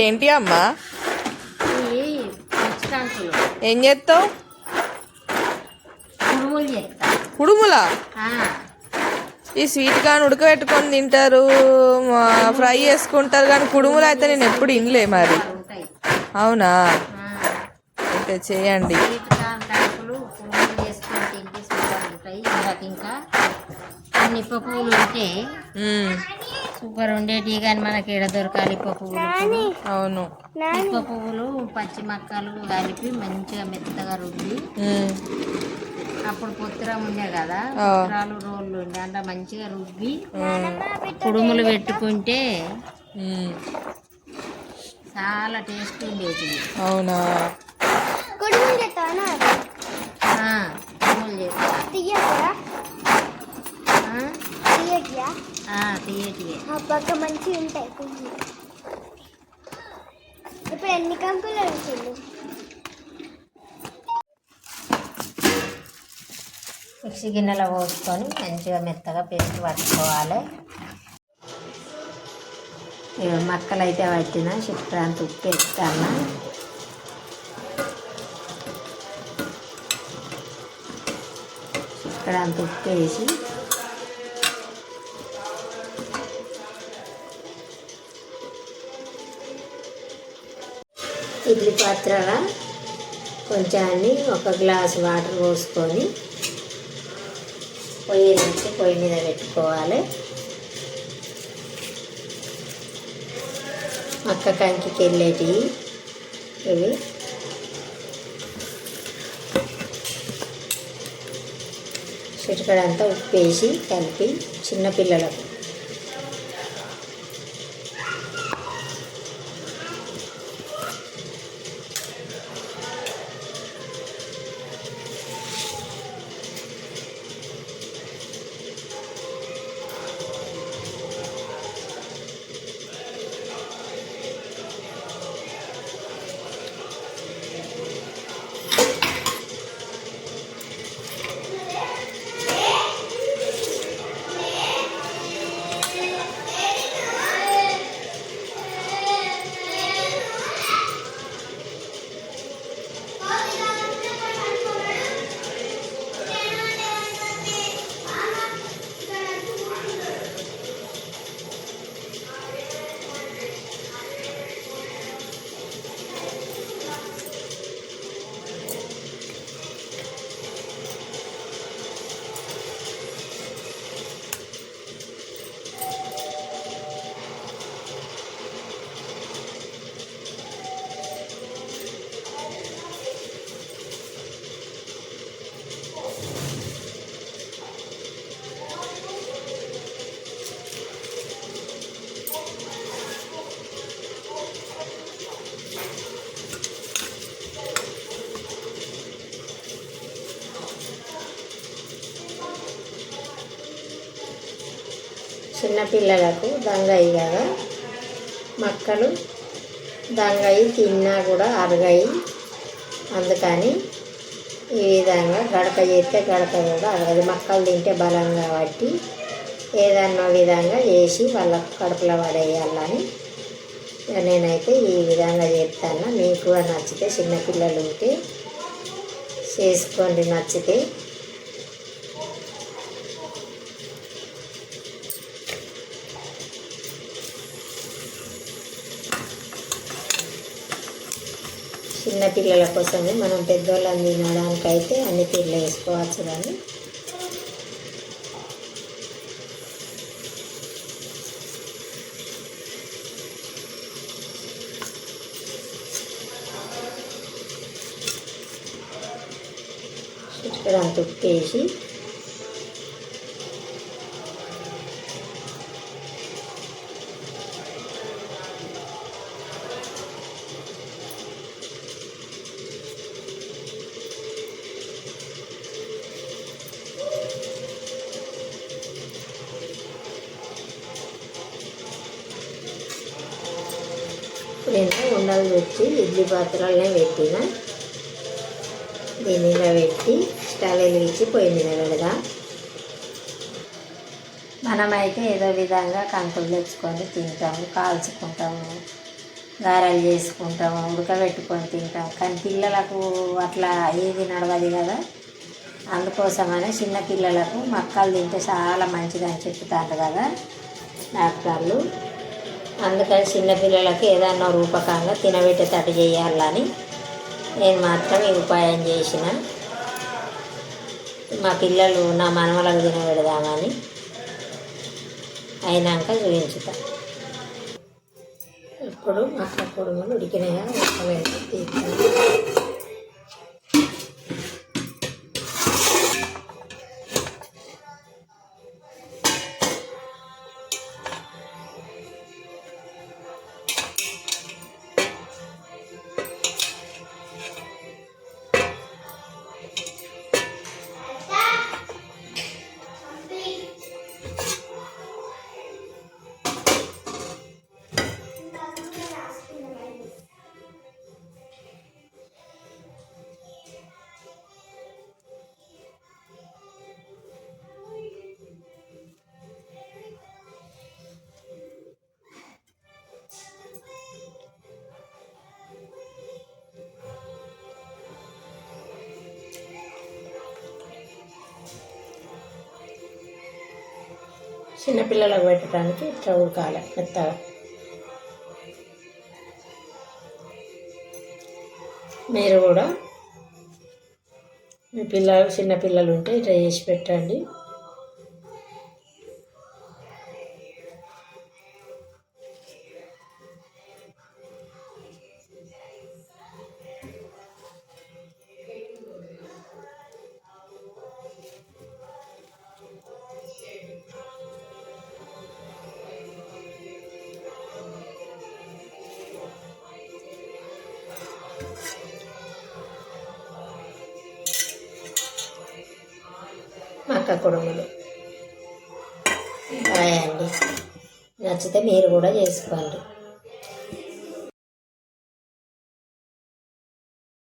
ఏంటి అమ్మా? ఏం చేస్తావు? కుడుములు ఈ స్వీట్ కానీ ఉడకబెట్టుకొని తింటారు ఫ్రై చేసుకుంటారు కానీ కుడుములు అయితే నేను ఎప్పుడు ఇనలే మరి. అవునా? అయితే చేయండి. ఇంకా. సూపర్ ఉండేటివి కానీ మనకి ఎడ దొరకాలి పువ్వులు. అవును ఇప్ప పువ్వులు పచ్చి మక్కలు కలిపి మంచిగా మెత్తగా రుబ్బి మ్మ్. అప్పుడు పొత్తురం ఉండే కదా ఆ. పొత్తురాలు రోళ్ళు ఉండే అంటే మంచిగా రుబ్బి కుడుములు పెట్టుకుంటే. చాలా టేస్ట్ ఉండేది అవునా కుడుములు చేస్తావా ఆ, కుడుములు చేస్తా ఆ, పక్క మంచిగా ఉంటాయి ఇప్పుడు ఎన్ని కంకులు వచ్చింది మిక్సీ గిన్నెలో పోసుకొని మంచిగా మెత్తగా పేస్ట్ పట్టుకోవాలి. మక్కలు అయితే పట్టిన చిత్రాంత ఉప్పు వేస్తాను. చిత్రాంత ఉప్పు వేసి ఇడ్లీ పాత్రలో కొంచెాన్ని ఒక గ్లాస్ వాటర్ పోసుకొని పొయ్యి నుంచి పొయ్యి మీద పెట్టుకోవాలి. అక్క కంకికి వెళ్ళేటివి ఇవి. చిటికడంతా ఉప్పు వేసి కలిపి చిన్నపిల్లలకు చిన్నపిల్లలకు దంగయి కదా. మక్కలు దంగయి తిన్నా కూడా అరగాయి. అందుకని ఈ విధంగా గడక చేస్తే గడక కూడా అరగదు. మక్కలు తింటే బలం కాబట్టి ఏదన్నా విధంగా చేసి వాళ్ళకు కడుపులో పడేయాలని నేనైతే ఈ విధంగా చేస్తాను. మీకు నచ్చితే చిన్నపిల్లలు ఉంటే చేసుకోండి. నచ్చితే చిన్నపిల్లల కోసమే మనం పెద్దోళ్ళని తినడానికి అయితే అన్ని పిల్లలు వేసుకోవచ్చు కానీ ఇక్కడ అంత ఉప్పు వేసి పాత్రలు పెట్టి తెచ్చి ఇడ్లీ పాత్రలనే పెట్టిన. దీనిలో పెట్టి స్టవ్ వెలిగించి పొయ్యి మీద పెడదాం మనమైతే ఏదో విధంగా కంకులు తెచ్చుకొని తింటాము కాల్చుకుంటాము గారెలు చేసుకుంటాము ఉడకబెట్టుకొని తింటాం కానీ పిల్లలకు అట్లా ఏది నడవదు కదా. అందుకోసమనే చిన్న పిల్లలకు మక్కలు తింటే చాలా మంచిదని చెప్తారు కదా డాక్టర్లు. అందుకని చిన్నపిల్లలకి ఏదన్నా రూపకంగా తినబెట్టేటట్టు చేయాలని నేను మాత్రం ఈ ఉపాయం చేసిన. మా పిల్లలు నా మనవలకు తినబెడదామని అయినాక చూపించుతా. ఇప్పుడు మక్క కుడుములు ఉడికినాయా ఉడకబెట్టి తీస్తాను చిన్నపిల్లలకు పెట్టడానికి ఇట్లా ఉడకాలి మెత్తగా. మీరు కూడా మీ పిల్లలు చిన్నపిల్లలు ఉంటే ఇట్లా చేసి పెట్టండి. అక్క కుడుములు బాయ్ అండి నచ్చితే మీరు కూడా చేసుకోండి.